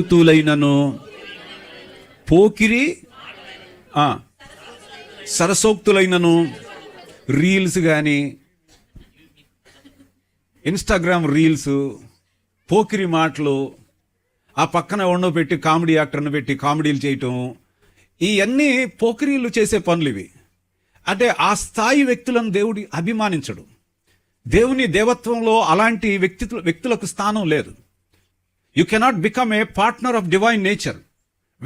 తులైనను పోకిరి సరసోక్తులైనను రీల్స్ కానీ ఇన్స్టాగ్రామ్ రీల్స్ పోకిరి మాటలు ఆ పక్కన ఉండో పెట్టి కామెడీ యాక్టర్ని పెట్టి కామెడీలు చేయటం ఇవన్నీ పోకిరీలు చేసే పనులు ఇవి. అంటే ఆ స్థాయి వ్యక్తులను దేవుడి అభిమానించడు. దేవుని దేవత్వంలో అలాంటి వ్యక్తి వ్యక్తులకు స్థానం లేదు. You cannot become a partner of divine nature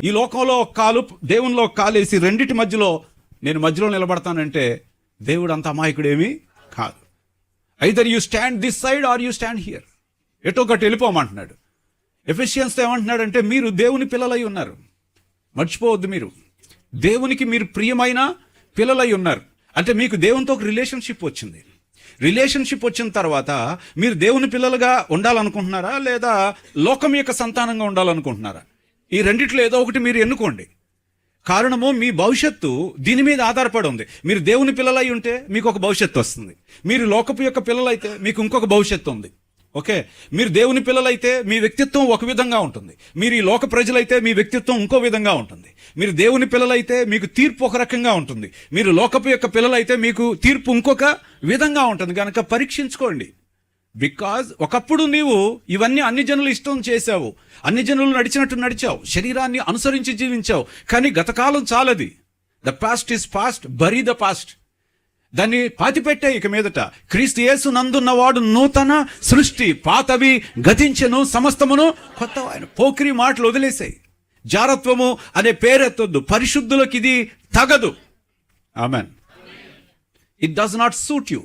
ఈ లోకంలో ఒక కాలు దేవునిలో ఒక కాలు వేసి రెండిటి మధ్యలో నేను మధ్యలో నిలబడతానంటే దేవుడు అంత అమాయకుడేమీ కాదు. Either you stand this side or you stand here ఎటో ఒకటి వెళ్ళిపోమంటున్నాడు. ఎఫిషియన్స్తో ఏమంటున్నాడంటే మీరు దేవుని పిల్లలై ఉన్నారు. మర్చిపోవద్దు మీరు. దేవునికి మీరు ప్రియమైన పిల్లలై ఉన్నారు. అంటే మీకు దేవునితో ఒక రిలేషన్షిప్ వచ్చింది. రిలేషన్షిప్ వచ్చిన తర్వాత మీరు దేవుని పిల్లలుగా ఉండాలనుకుంటున్నారా లేదా లోకం యొక్క సంతానంగా ఉండాలనుకుంటున్నారా? ఈ రెండిట్లో ఏదో ఒకటి మీరు ఎన్నుకోండి. కారణము మీ భవిష్యత్తు దీని మీద ఆధారపడి ఉంది. మీరు దేవుని పిల్లలై ఉంటే మీకు ఒక భవిష్యత్తు వస్తుంది. మీరు లోకపు యొక్క పిల్లలైతే మీకు ఇంకొక భవిష్యత్తు ఉంది. ఓకే? మీరు దేవుని పిల్లలైతే మీ వ్యక్తిత్వం ఒక విధంగా ఉంటుంది. మీరు ఈ లోక ప్రజలైతే మీ వ్యక్తిత్వం ఇంకో విధంగా ఉంటుంది. మీరు దేవుని పిల్లలైతే మీకు తీర్పు ఒక రకంగా ఉంటుంది. మీరు లోకపు యొక్క పిల్లలైతే మీకు తీర్పు ఇంకొక విధంగా ఉంటుంది. కనుక పరీక్షించుకోండి. బికాజ్ ఒకప్పుడు నీవు ఇవన్నీ అన్ని జనులు ఇష్టం చేశావు. అన్ని జనులు నడిచినట్టు నడిచావు. శరీరాన్ని అనుసరించి జీవించావు. కానీ గతకాలం చాలది. The past is past bury the past దాన్ని పాతిపెట్టే ఇక మీదట క్రీస్తు యేసు నందున్నవాడు నూతన సృష్టి పాతవి గతించను సమస్తమును కొత్త ఆయన పోకిరి మాటలు వదిలేసాయి. జారత్వము అనే పేరెత్తొద్దు. పరిశుద్ధులకు ఇది తగదు. Amen. It does not suit you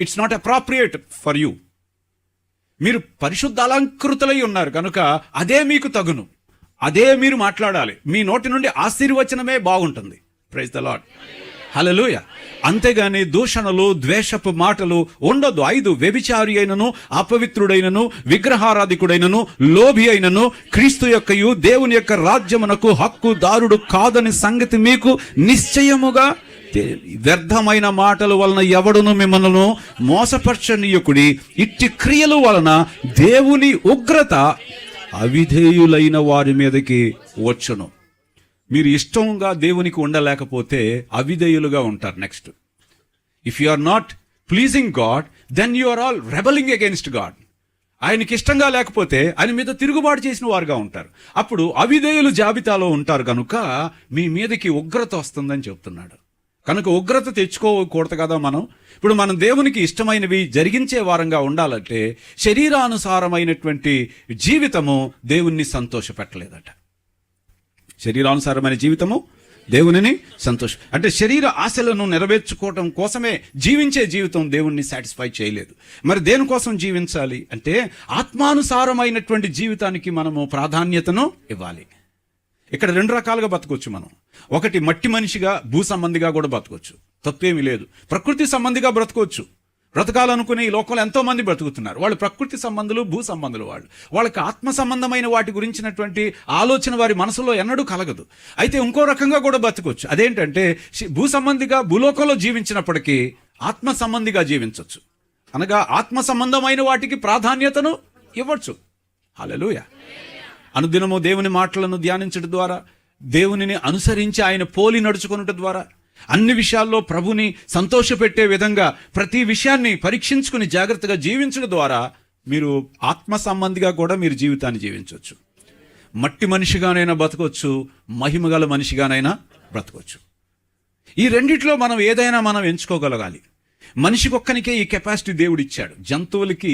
it's not appropriate for you మీరు పరిశుద్ధ అలంకృతులై ఉన్నారు కనుక అదే మీకు తగును. అదే మీరు మాట్లాడాలి. మీ నోటి నుండి ఆశీర్వచనమే బాగుంటుంది. ప్రైజ్ ద లాడ్ హలలుయ అంతేగాని దూషణలు ద్వేషపు మాటలు ఉండదు. ఐదు వ్యభిచారి అయినను అపవిత్రుడైనను విగ్రహారాధికుడైనను లోభి అయినను క్రీస్తు యొక్కయు దేవుని యొక్క రాజ్యమునకు హక్కుదారుడు కాదని సంగతి మీకు నిశ్చయముగా వ్యర్థమైన మాటల వలన ఎవడును మిమ్మల్ని మోసపరచనీయకుడి? ఇట్టి క్రియలు వలన దేవుని ఉగ్రత అవిధేయులైన వారి మీదకి వచ్చును. మీరు ఇష్టంగా దేవునికి ఉండలేకపోతే అవిధేయులుగా ఉంటారు next. If you are not pleasing God then you are all rebelling against God ఆయనకి ఇష్టంగా లేకపోతే ఆయన మీద తిరుగుబాటు చేసిన వారుగా ఉంటారు. అప్పుడు అవిధేయులు జాబితాలో ఉంటారు కనుక మీ మీదకి ఉగ్రత వస్తుందని చెప్తున్నాడు. కనుక ఉగ్రత తెచ్చుకోకూడదు కదా మనం? ఇప్పుడు మనం దేవునికి ఇష్టమైనవి జరిగించే వారంగా ఉండాలంటే శరీరానుసారమైనటువంటి జీవితము దేవుణ్ణి సంతోషపెట్టలేదట. శరీరానుసారమైన జీవితము దేవునిని సంతోషం అంటే శరీర ఆశలను నెరవేర్చుకోవటం కోసమే జీవించే జీవితం దేవుణ్ణి సాటిస్ఫై చేయలేదు. మరి దేనికోసం జీవించాలి? అంటే ఆత్మానుసారమైనటువంటి జీవితానికి మనము ప్రాధాన్యతను ఇవ్వాలి. ఇక్కడ రెండు రకాలుగా బతకొచ్చు మనం. ఒకటి మట్టి మనిషిగా భూ సంబంధిగా కూడా బతకొచ్చు. తప్పేమీ లేదు. ప్రకృతి సంబంధిగా బ్రతకొచ్చు. బ్రతకాలనుకునే ఈ లోకంలో ఎంతోమంది బ్రతుకుతున్నారు. వాళ్ళు ప్రకృతి సంబంధులు భూ సంబంధులు వాళ్ళు. వాళ్ళకి ఆత్మ సంబంధమైన వాటి గురించినటువంటి ఆలోచన వారి మనసులో ఎన్నడూ కలగదు. అయితే ఇంకో రకంగా కూడా బతకొచ్చు. అదేంటంటే భూ సంబంధిగా భూలోకంలో జీవించినప్పటికీ ఆత్మ సంబంధిగా జీవించవచ్చు అనగా ఆత్మ సంబంధమైన వాటికి ప్రాధాన్యతను ఇవ్వచ్చు. హలలుయ అనుదినము దేవుని మాటలను ధ్యానించడం ద్వారా దేవునిని అనుసరించి ఆయన పోలి నడుచుకున్నట ద్వారా అన్ని విషయాల్లో ప్రభుని సంతోషపెట్టే విధంగా ప్రతి విషయాన్ని పరీక్షించుకుని జాగ్రత్తగా జీవించడం ద్వారా మీరు ఆత్మ సంబంధిగా కూడా మీరు జీవితాన్ని జీవించవచ్చు. మట్టి మనిషిగానైనా బతకొచ్చు మహిమగల మనిషిగానైనా బ్రతకొచ్చు. ఈ రెండిట్లో మనం ఏదైనా మనం ఎంచుకోగలగాలి. మనిషికొక్కనికే ఈ కెపాసిటీ దేవుడిచ్చాడు. జంతువులకి